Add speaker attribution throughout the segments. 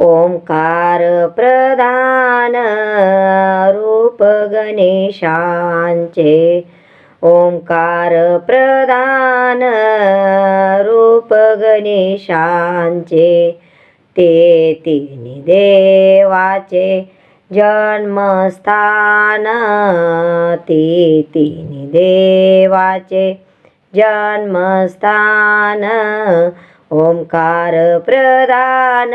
Speaker 1: ओंकार प्रधान रूप गणेशांचे. ओंकार प्रधान रूप गणेशांचे. ते तिन्ही देवाचे जन्मस्थान. ते तिन्ही देवाचे जन्मस्थान. ओंकार प्रधान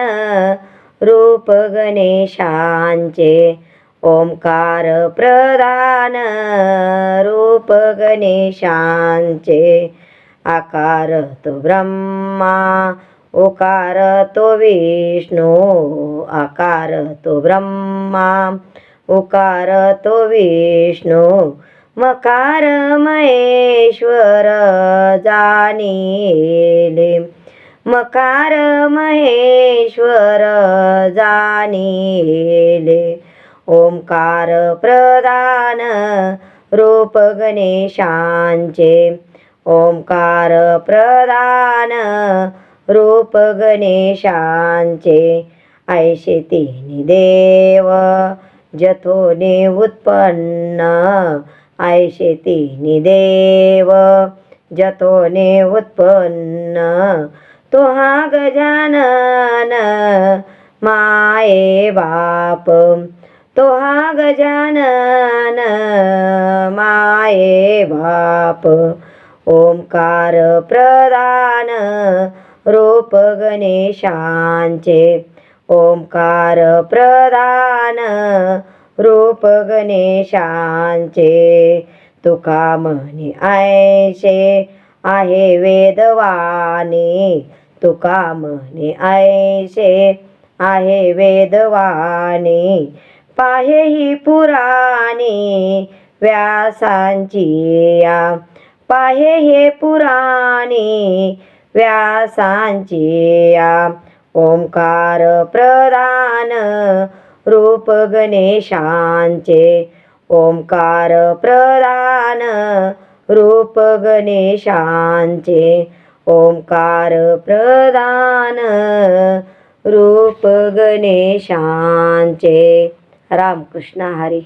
Speaker 1: रूप गणेशांचे ओंकार प्रधान रूप गणेशांचे आकार तो ब्रह्मा ओकार तो विष्णू आकार तो ब्रह्मा उकार तो विष्णू. मकार महेश्वर जाणीले मकार महेश्वर जाणीले. ओंकार प्रदान रूप गणेशांचे. ओंकार प्रदान रूप गणेशांचे. ऐशे तिन्ही देव जथोने उत्पन्न. ऐशे तिन्ही देव जथोने उत्पन्न. तो हा गजानन माये बाप। तो हा गजानन माये बाप। ओंकार प्रधान रूप गणेशांचे। ओंकार प्रधान रूप गणेशांचे। तुका म्हणे ऐशे आहे वेदवाणी। तुका म्हणे ऐसे आहे वेदवाणी. पाहे ही पुराणी व्यासांची या. पाहे हे पुराणी व्यासांची या. ओंकार प्रधान रूप गणेशांचे. ओंकार प्रधान रूप गणेशांचे. ओंकार प्रधान रूप गणेशांचे. रामकृष्ण हरी.